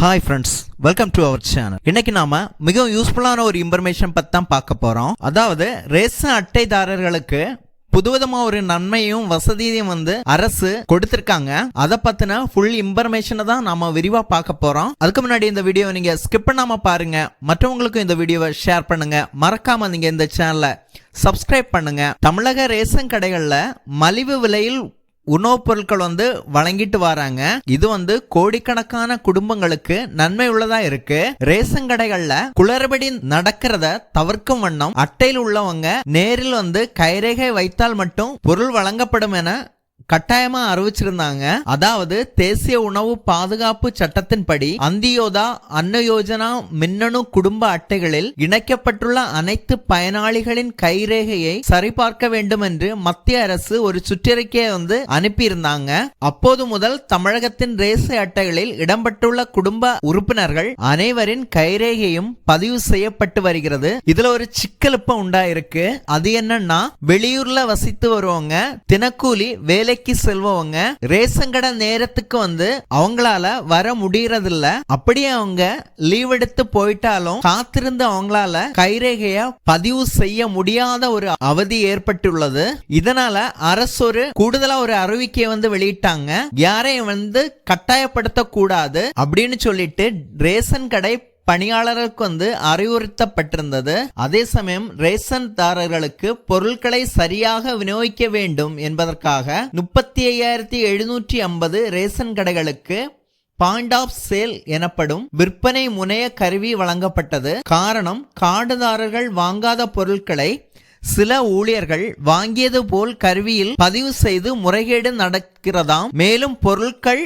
Hi friends welcome to our channel இன்னைக்கு நாம மிகவும் யூஸ்ஃபுல்லான ஒரு இன்ஃபர்மேஷன் பற்றி தான் பார்க்க போகிறோம் அதாவது ரேஷன் அட்டைதாரர்களுக்கு புதுவிதமா ஒரு நன்மையும் வசதியும் வந்து அரசு கொடுத்திருக்காங்க. அதை பத்தின ஃபுல் இன்ஃபர்மேஷனை தான் நாம விரிவா பார்க்க போறோம். அதுக்கு முன்னாடி இந்த வீடியோ நீங்க ஸ்கிப் பண்ணாம பாருங்க. மற்றவங்களுக்கும் இந்த வீடியோவை ஷேர் பண்ணுங்க. மறக்காம நீங்க இந்த சேனலை சப்ஸ்கிரைப் பண்ணுங்க. தமிழக ரேஷன் கடைகளில் மலிவு விலையில் உணவுப் பொருட்கள் வந்து வழங்கிட்டு வராங்க. இது வந்து கோடிக்கணக்கான குடும்பங்களுக்கு நன்மை உள்ளதா இருக்கு. ரேஷன் கடைகள்ல குளறுபடி நடக்கிறத தவிர்க்கும் வண்ணம் அட்டையில் உள்ளவங்க நேரில் வந்து கைரேகை வைத்தால் மட்டும் பொருள் வழங்கப்படும் என கட்டாயமா அறிவிச்சிருந்தாங்க. அதாவது தேசிய உணவு பாதுகாப்பு சட்டத்தின்படி அந்தியோதா அன்ன யோஜனா மின்னணு குடும்ப அட்டைகளில் இணைக்கப்பட்டுள்ள அனைத்து பயனாளிகளின் கைரேகையை சரிபார்க்க வேண்டும் என்று மத்திய அரசு ஒரு சுற்றறிக்கையை வந்து அனுப்பியிருந்தாங்க. அப்போது முதல் தமிழகத்தின் ரேசை அட்டைகளில் இடம்பெற்றுள்ள குடும்ப உறுப்பினர்கள் அனைவரின் கைரேகையும் பதிவு செய்யப்பட்டு வருகிறது. இதுல ஒரு சிக்கலுப்ப உண்டாயிருக்கு. அது என்னன்னா வெளியூர்ல வசித்து வருவங்க தினக்கூலி வேலை வேலைக்கு செல்வவங்க ரேஷன் கடை நேரத்துக்கு வந்து அவங்களால வர முடியறதில்ல. அப்படியே அவங்க லீவ் எடுத்து போயிட்டாலும் காத்திருந்து அவங்களால கைரேகைய பதிவு செய்ய முடியாத ஒரு அவதி ஏற்பட்டுள்ளது. இதனால அரசு ஒரு கூடுதலா ஒரு அறிவிக்கையை வந்து வெளியிட்டாங்க. யாரையும் வந்து கட்டாயப்படுத்த கூடாது அப்படின்னு சொல்லிட்டு ரேஷன் கடை பணியாளர்களுக்கு வந்து அறிவுறுத்தப்பட்டிருந்தது. அதே சமயம் ரேஷன் தாரர்களுக்கு பொருட்களை சரியாக விநியோகிக்க வேண்டும் என்பதற்காக முப்பத்தி ஐயாயிரத்தி எழுநூற்றி ஐம்பது ரேஷன் கடைகளுக்கு பாயிண்ட் ஆஃப் சேல் எனப்படும் விற்பனை முனைய கருவி வழங்கப்பட்டது. காரணம் காடுதாரர்கள் வாங்காத பொருட்களை சில ஊழியர்கள் வாங்கியது போல் கருவியில் பதிவு செய்து முறைகேடு நடக்கிறதாம். மேலும் பொருட்கள்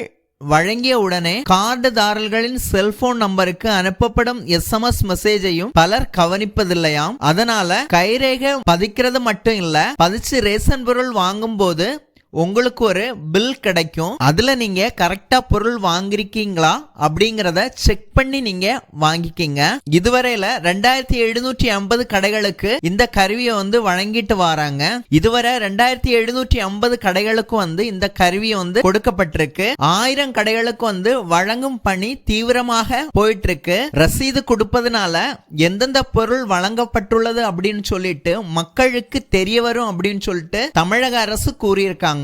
வழங்கிய உடனே கார்டுதாரர்களின் செல்போன் நம்பருக்கு அனுப்பப்படும் எஸ்எம்எஸ் மெசேஜையும் பலர் கவனிப்பதில்லையாம். அதனால கைரேகை பதிக்கிறது மட்டும் இல்ல பதிச்சு ரேஷன் பொருள் வாங்கும் போது உங்களுக்கு ஒரு பில் கிடைக்கும். அதுல நீங்க கரெக்டா பொருள் வாங்கிருக்கீங்களா? அப்படிங்கறத செக் பண்ணி நீங்க வாங்கிக்கிங்க. இதுவரையில ரெண்டாயிரத்தி எழுநூற்றி ஐம்பது கடைகளுக்கு இந்த கருவியை வந்து வழங்கிட்டு வராங்க. இதுவரை ரெண்டாயிரத்தி எழுநூற்றி ஐம்பது கடைகளுக்கு வந்து இந்த கருவியை வந்து கொடுக்கப்பட்டிருக்கு. ஆயிரம் கடைகளுக்கு வந்து வழங்கும் பணி தீவிரமாக போயிட்டு இருக்கு ரசீது கொடுப்பதுனால எந்தெந்த பொருள் வழங்கப்பட்டுள்ளது அப்படின்னு சொல்லிட்டு மக்களுக்கு தெரிய வரும் அப்படின்னு சொல்லிட்டு தமிழக அரசு கூறியிருக்காங்க.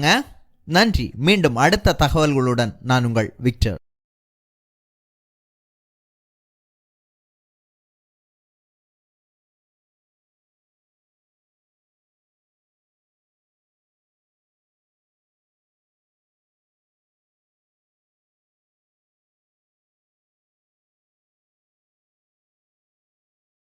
நன்றி. மீண்டும் அடுத்த தகவல்களுடன் நான் உங்கள் விக்டர்.